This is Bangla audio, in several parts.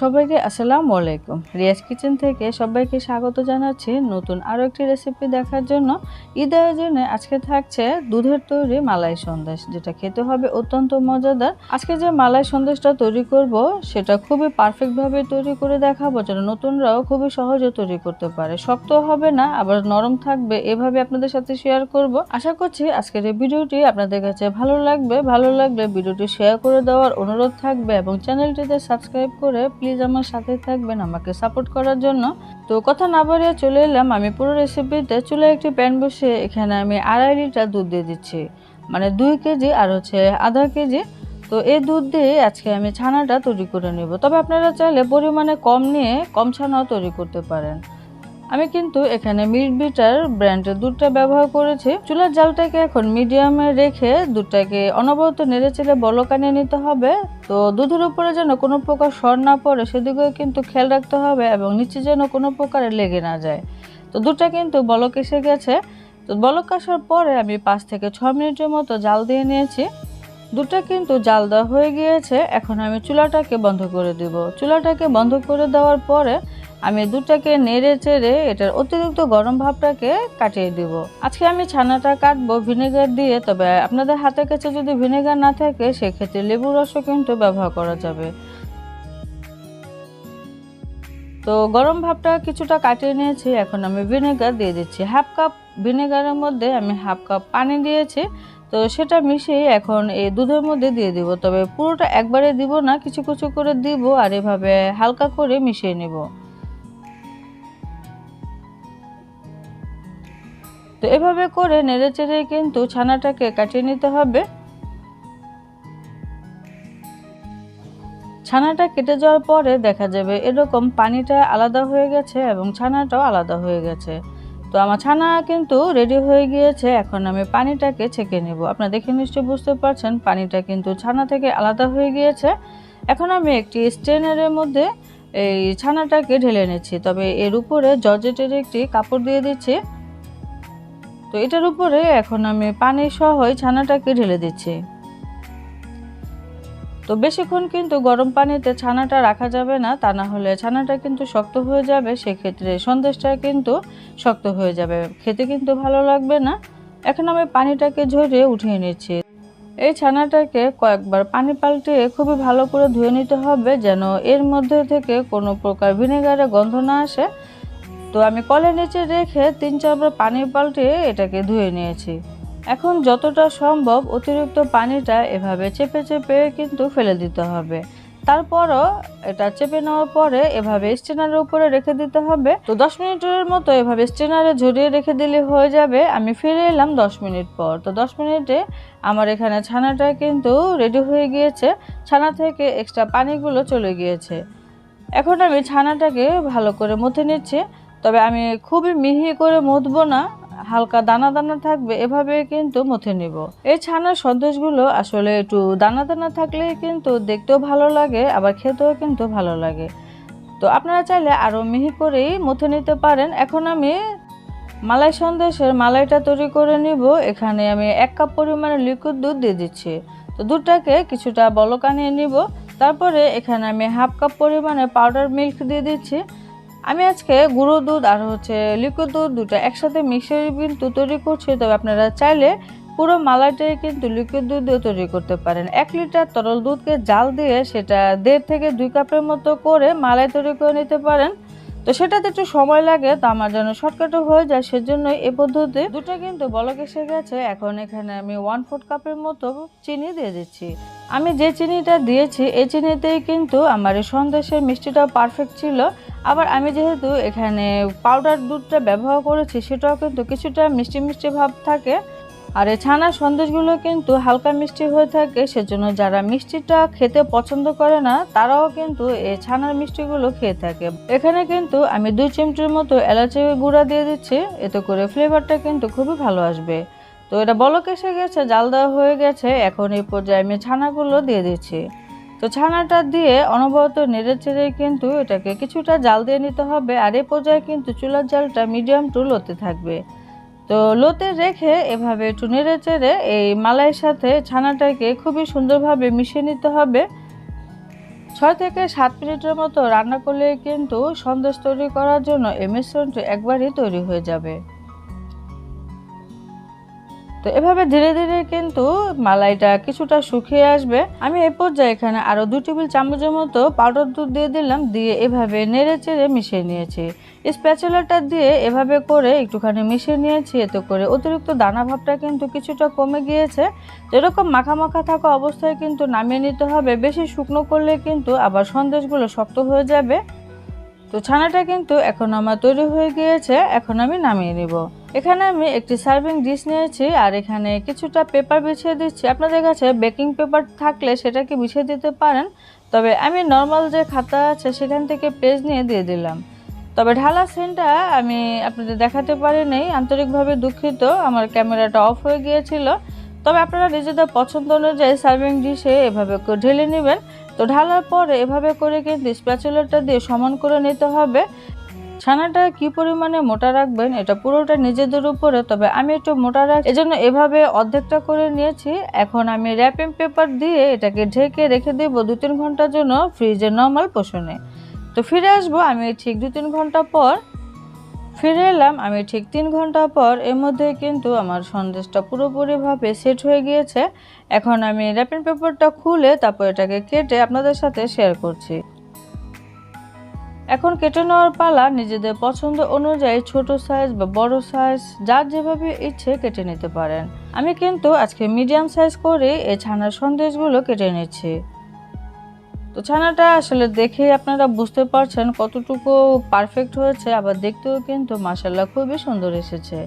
সবাইকে আসসালামু আলাইকুম। রিয়াজ কিচেন থেকে সবাইকে স্বাগত জানাচ্ছি নতুন আরও একটি রেসিপি দেখার জন্য। ঈদ আয়োজনে আজকে থাকছে দুধের তৈরি মালাই সন্দেশ, যেটা খেতে হবে অত্যন্ত মজাদার। আজকে যে মালাই সন্দেশটা তৈরি করব, সেটা খুবই পারফেক্টভাবে তৈরি করে দেখাবো, যেন নতুনরাও খুবই সহজে তৈরি করতে পারে। শক্ত হবে না, আবার নরম থাকবে, এভাবে আপনাদের সাথে শেয়ার করব। আশা করছি আজকের এই ভিডিওটি আপনাদের কাছে ভালো লাগবে। ভালো লাগলে ভিডিওটি শেয়ার করে দেওয়ার অনুরোধ থাকবে এবং চ্যানেলটিতে সাবস্ক্রাইব করে প্লিজ আমার সাথে থাকবেন, আমাকে সাপোর্ট করার জন্য। তো কথা না বাড়িয়ে চলে এলাম, আমি পুরো রেসিপিতে চুলে একটি প্যান বসে এখানে আমি আড়াই লিটার দুধ দিয়ে দিচ্ছি মানে দুই কেজি আর হচ্ছে আধা কেজি। তো এই দুধ দিয়ে আজকে আমি ছানাটা তৈরি করে নেব। তবে আপনারা চাইলে পরিমাণে কম নিয়ে কম ছানাও তৈরি করতে পারেন। আমি কিন্তু এখানে মিল্ক বিটার ব্র্যান্ডের দুধটা ব্যবহার করেছি। চুলার জালটাকে এখন মিডিয়ামে রেখে দুধটাকে অনবরত নেড়ে চেড়ে বলকানে নিতে হবে। তো দুধের উপরে যেন কোনো প্রকার সর না পড়ে সেদিকেও কিন্তু খেয়াল রাখতে হবে এবং নিচে যেন কোনো প্রকারে লেগে না যায়। তো দুধটা কিন্তু বলক এসে গেছে। তো বলক আসার পরে আমি পাঁচ থেকে ছ মিনিটের মতো জাল দিয়ে নিয়েছি। দুধটা কিন্তু জাল দেওয়া হয়ে গিয়েছে। এখন আমি চুলাটাকে বন্ধ করে দেব। চুলাটাকে বন্ধ করে দেওয়ার পরে আমি দুধটাকে নেড়ে চেড়ে এটার অতিরিক্ত গরম ভাবটাকে কাটিয়ে দিব। আজকে আমি ছানাটা কাটবো ভিনেগার দিয়ে, তবে আপনাদের হাতের কাছে যদি ভিনেগার না থাকে, সেক্ষেত্রে লেবুর রসও কিন্তু ব্যবহার করা যাবে। তো গরম ভাবটা কিছুটা কাটিয়ে নিয়েছি। এখন আমি ভিনেগার দিয়ে দিচ্ছি। হাফ কাপ ভিনেগারের মধ্যে আমি হাফ কাপ পানি দিয়েছি। তো সেটা মিশিয়ে এখন এই দুধের মধ্যে দিয়ে দিব। তবে পুরোটা একবারে দিব না, কিছু কিছু করে দিব আর এভাবে হালকা করে মিশিয়ে নিব। তো এভাবে করে নেড়ে চেড়ে কিন্তু ছানাটাকে কাটিয়ে নিতে হবে। ছানাটা কেটে যাওয়ার পরে দেখা যাবে এরকম পানিটা আলাদা হয়ে গেছে এবং ছানাটাও আলাদা হয়ে গেছে। তো আমার ছানা কিন্তু রেডি হয়ে গিয়েছে, এখন আমি পানিটাকে ছেঁকে নেব। আপনারা দেখে নিশ্চয়ই বুঝতে পারছেন, পানিটা কিন্তু ছানা থেকে আলাদা হয়ে গিয়েছে। এখন আমি একটি স্ট্রেনারের মধ্যে এই ছানাটাকে ঢেলে নিচ্ছি। তবে এর উপরে জর্জেটের একটি কাপড় দিয়ে দিচ্ছি। তো এটার উপরে এখন আমি পানি সহই ছানাটাকে ঢেলে দিচ্ছি। তো বেশিক্ষণ কিন্তু গরম পানিতে ছানাটা রাখা যাবে না, তা না হলে ছানাটা কিন্তু শক্ত হয়ে যাবে, সেক্ষেত্রে সন্দেশটা কিন্তু শক্ত হয়ে যাবে। খেতে কিন্তু ভালো লাগবে না। এখন আমি পানিটাকে ঝরিয়ে উঠিয়ে নিচ্ছি। এই ছানাটাকে কয়েকবার পানি পাল্টে খুবই ভালো করে ধুয়ে নিতে হবে, যেন এর মধ্যে থেকে কোনো প্রকার ভিনেগারের গন্ধ না আসে। তো আমি কলের নিচে রেখে তিন চারবার পানি পাল্টিয়ে এটাকে ধুয়ে নিয়েছি। এখন যতটা সম্ভব অতিরিক্ত পানিটা এভাবে চেপে চেপে কিন্তু ফেলে দিতে হবে। তারপরও এটা চেপে নেওয়ার পরে এভাবে স্টেনারের উপরে রেখে দিতে হবে। তো দশ মিনিটের মতো এভাবে স্টেনারে ঝরিয়ে রেখে দিলে হয়ে যাবে। আমি ফিরে এলাম দশ মিনিট পর। তো দশ মিনিটে আমার এখানে ছানাটা কিন্তু রেডি হয়ে গিয়েছে। ছানা থেকে এক্সট্রা পানিগুলো চলে গিয়েছে। এখন আমি ছানাটাকে ভালো করে মথে নিচ্ছি। তবে আমি খুবই মিহি করে মথবো না। হালকা দানা দানা থাকবে, এভাবে কিন্তু মথে নিব। এই ছানার সন্দেশগুলো আসলে একটু দানা দানা থাকলে কিন্তু দেখতেও ভালো লাগে, আবার খেতেও কিন্তু ভালো লাগে। তো আপনারা চাইলে আরও মিহি করেই মথে নিতে পারেন। এখন আমি মালাই সন্দেশের মালাইটা তৈরি করে নিব। এখানে আমি এক কাপ পরিমাণে লিকুইড দুধ দিয়ে দিচ্ছি। তো দুধটাকে কিছুটা বলকানিয়ে নিব। তারপরে এখানে আমি হাফ কাপ পরিমাণে পাউডার মিল্ক দিয়ে দিচ্ছি। আমি আজকে গুঁড়ো দুধ আর হচ্ছে লিকুইড দুধ দুটো একসাথে মিক্সে কিন্তু তৈরি করছি, তবে আপনারা চাইলে পুরো মালাটাই কিন্তু লিকুইড দুধ দিয়ে তৈরি করতে পারেন। এক লিটার তরল দুধকে জাল দিয়ে সেটা দেড় থেকে দুই কাপের মতো করে মালাই তৈরি করে নিতে পারেন। তো সেটাতে একটু সময় লাগে, তো আমার জন্য শর্টকাটে হয়ে যায়, সেজন্যই এই পদ্ধতি। দুটো কিন্তু বলক এসে গেছে, এখন এখানে আমি ওয়ান ফোর্থ কাপের মতো চিনি দিয়ে দিচ্ছি। আমি যে চিনিটা দিয়েছি, এই চিনিতেই কিন্তু আমার এই সন্দেশের মিষ্টিটা পারফেক্ট ছিল। আবার আমি যেহেতু এখানে পাউডার দুধটা ব্যবহার করেছি, সেটাও কিন্তু কিছুটা মিষ্টি মিষ্টি ভাব থাকে। আর এই ছানার সন্দেশগুলো কিন্তু হালকা মিষ্টি হয়ে থাকে, সেজন্য যারা মিষ্টিটা খেতে পছন্দ করে না, তারাও কিন্তু এই ছানার মিষ্টিগুলো খেয়ে থাকে। এখানে কিন্তু আমি দুই চিমটির মতো এলাচি গুঁড়া দিয়ে দিচ্ছি, এতে করে ফ্লেভারটা কিন্তু খুবই ভালো আসবে। তো এটা বলক এসে গেছে, জাল দেওয়া হয়ে গেছে, এখন এই পর্যায়ে আমি ছানাগুলো দিয়ে দিচ্ছি। তো ছানাটা দিয়ে অনবরত নেড়ে চেড়ে কিন্তু এটাকে কিছুটা জাল দিয়ে নিতে হবে, আর এই পর্যায়ে কিন্তু চুলার জালটা মিডিয়াম টু লোতে থাকবে। তো লোতে রেখে এভাবে একটু চেড়ে এই মালাইয়ের সাথে ছানাটাকে খুবই সুন্দরভাবে মিশিয়ে নিতে হবে। ছয় থেকে সাত মিনিটের মতো রান্না করলে কিন্তু সন্দেশ তৈরি করার জন্য এই মিশ্রণটি একবারই তৈরি হয়ে যাবে। তো এভাবে ধীরে ধীরে কিন্তু মালাইটা কিছুটা শুকিয়ে আসবে। আমি এ পর্যায়ে এখানে আরও দু টেবিল চামচের মতো পাউডার দুধ দিয়ে দিলাম, দিয়ে এভাবে নেড়ে চেড়ে মিশিয়ে নিয়েছি। স্প্যাচুলাটা দিয়ে এভাবে করে একটুখানি মিশিয়ে নিয়েছি, এতে করে অতিরিক্ত দানা ভাবটা কিন্তু কিছুটা কমে গিয়েছে। যেরকম মাখা মাখা থাকা অবস্থায় কিন্তু নামিয়ে নিতে হবে, বেশি শুকনো করলে কিন্তু আবার সন্দেশগুলো শক্ত হয়ে যাবে। তো ছানাটা কিন্তু এখন আমার তৈরি হয়ে গিয়েছে, এখন আমি নামিয়ে নিব। এখানে আমি একটি সার্ভিং ডিশ নিয়েছি আর এখানে কিছুটা পেপার বিছিয়ে দিচ্ছি। আপনাদের কাছে বেকিং পেপার থাকলে সেটাকে বিছিয়ে দিতে পারেন, তবে আমি নর্মাল যে খাতা আছে সেখান থেকে পেজ নিয়ে দিয়ে দিলাম। তবে ঢালা সেন্টটা আমি আপনাদের দেখাতে পারি পারিনি, আন্তরিকভাবে দুঃখিত, আমার ক্যামেরাটা অফ হয়ে গিয়েছিল। তবে আপনারা নিজেদের পছন্দ অনুযায়ী সার্ভিং ডিশে এভাবে ঢেলে নেবেন। তো ঢালার পরে এভাবে করে কিন্তু স্প্যাচুলারটা দিয়ে সমান করে নিতে হবে। ছানাটা কি পরিমাণে মোটা রাখবেন, এটা পুরোটা নিজেদের উপরে, তবে আমি একটু মোটা রাখ এজন্য এভাবে অর্ধেকটা করে নিয়েছি। এখন আমি র্যাপিং পেপার দিয়ে এটাকে ঢেকে রেখে দেবো দু তিন ঘণ্টার জন্য ফ্রিজে নর্মাল পোষণে তো ফিরে আসব আমি ঠিক দু তিন ঘণ্টা পর। ফিরে এলাম আমি ঠিক তিন ঘণ্টা পর, এর মধ্যে কিন্তু আমার সন্দেশটা পুরোপুরিভাবে সেট হয়ে গিয়েছে। এখন আমি র্যাপিং পেপারটা খুলে তারপর এটাকে কেটে আপনাদের সাথে শেয়ার করছি। এখন কেটে নেওয়ার পালা নিজেদের পছন্দ অনুযায়ী ছোট সাইজ বা বড় সাইজ যার যেভাবে ইচ্ছে কেটে নিতে পারেন। আমি কিন্তু আজকে মিডিয়াম সাইজ করে এই ছানার সন্দেশগুলো কেটে নিচ্ছি। তো ছানাটা আসলে দেখে আপনারা বুঝতে পারছেন কতটুকু পারফেক্ট হয়েছে, আবার দেখতেও কিন্তু মাসাল্লাহ খুবই সুন্দর এসেছে।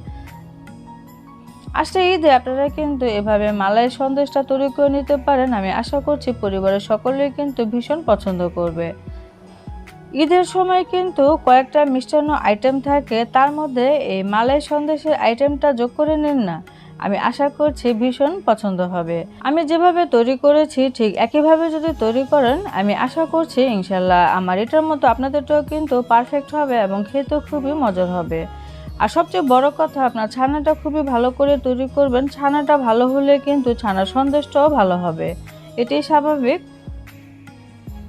আসলে ঈদে আপনারা কিন্তু এভাবে মালাই সন্দেশটা তৈরি করে নিতে পারেন, আমি আশা করছি পরিবারের সকলেই কিন্তু ভীষণ পছন্দ করবে। ঈদের সময় কিন্তু কয়েকটা মিষ্টান্ন আইটেম থাকে। তার মধ্যে এই মালাই সন্দেশের আইটেমটা যোগ করে নিন না। আমি আশা করছি ভীষণ পছন্দ হবে। আমি যেভাবে তৈরি করেছি, ঠিক একইভাবে যদি তৈরি করেন, আমি আশা করছি ইনশাল্লাহ আমার এটার মতো আপনাদেরটাও কিন্তু পারফেক্ট হবে এবং খেতেও খুবই মজার হবে। আর সবচেয়ে বড় কথা, আপনার ছানাটা খুবই ভালো করে তৈরি করবেন। ছানাটা ভালো হলে কিন্তু ছানা সন্দেশটাও ভালো হবে। এটাই স্বাভাবিক।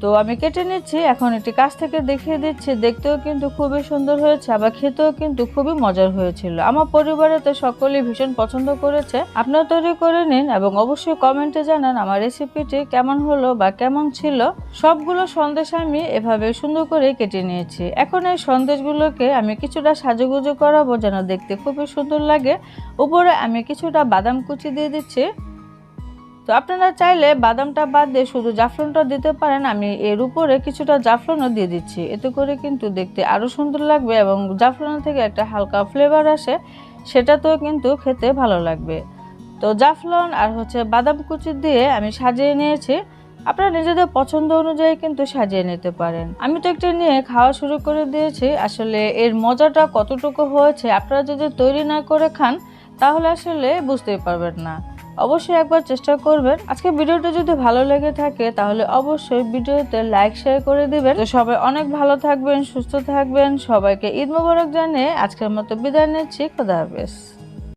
তো আমি কেটে নিচ্ছি, এখন এটি কাছ থেকে দেখিয়ে দিচ্ছি, দেখতেও কিন্তু খুবই সুন্দর হয়েছে, আবার খেতেও কিন্তু খুবই মজার হয়েছিল। আমার পরিবারে তো সকলেই ভীষণ পছন্দ করেছে, আপনারা তৈরি করে নিন এবং অবশ্যই কমেন্টে জানান আমার রেসিপিটি কেমন হলো বা কেমন ছিল। সবগুলো সন্দেশ আমি এভাবে সুন্দর করে কেটে নিয়েছি। এখন এই সন্দেশগুলোকে আমি কিছুটা সাজুগুজু করাবো যেন দেখতে খুবই সুন্দর লাগে। উপরে আমি কিছুটা বাদাম কুচি দিয়ে দিচ্ছি। তো আপনারা চাইলে বাদামটা বাদ দিয়ে শুধু জাফলনটা দিতে পারেন। আমি এর উপরে কিছুটা জাফলনও দিয়ে দিচ্ছি। এতে করে কিন্তু দেখতে আরও সুন্দর লাগবে এবং জাফলন থেকে একটা হালকা ফ্লেভার আসে, সেটাতেও কিন্তু খেতে ভালো লাগবে। তো জাফলন আর হচ্ছে বাদাম কুচি দিয়ে আমি সাজিয়ে নিয়েছি। আপনারা নিজেদের পছন্দ অনুযায়ী কিন্তু সাজিয়ে নিতে পারেন। আমি তো একটা নিয়ে খাওয়া শুরু করে দিয়েছি। আসলে এর মজাটা কতটুকু হয়েছে আপনারা যদি তৈরি না করে খান, তাহলে আসলে বুঝতেই পারবেন না। অবশ্যই একবার চেষ্টা করবেন। আজকে ভিডিওটা যদি ভালো লেগে থাকে, তাহলে অবশ্যই ভিডিওতে লাইক শেয়ার করে দিবেন। তো সবাই অনেক ভালো থাকবেন, সুস্থ থাকবেন। সবাইকে ঈদ মোবারক জানিয়ে আজকের মতো বিদায় নিচ্ছি। খোদা হাফেজ।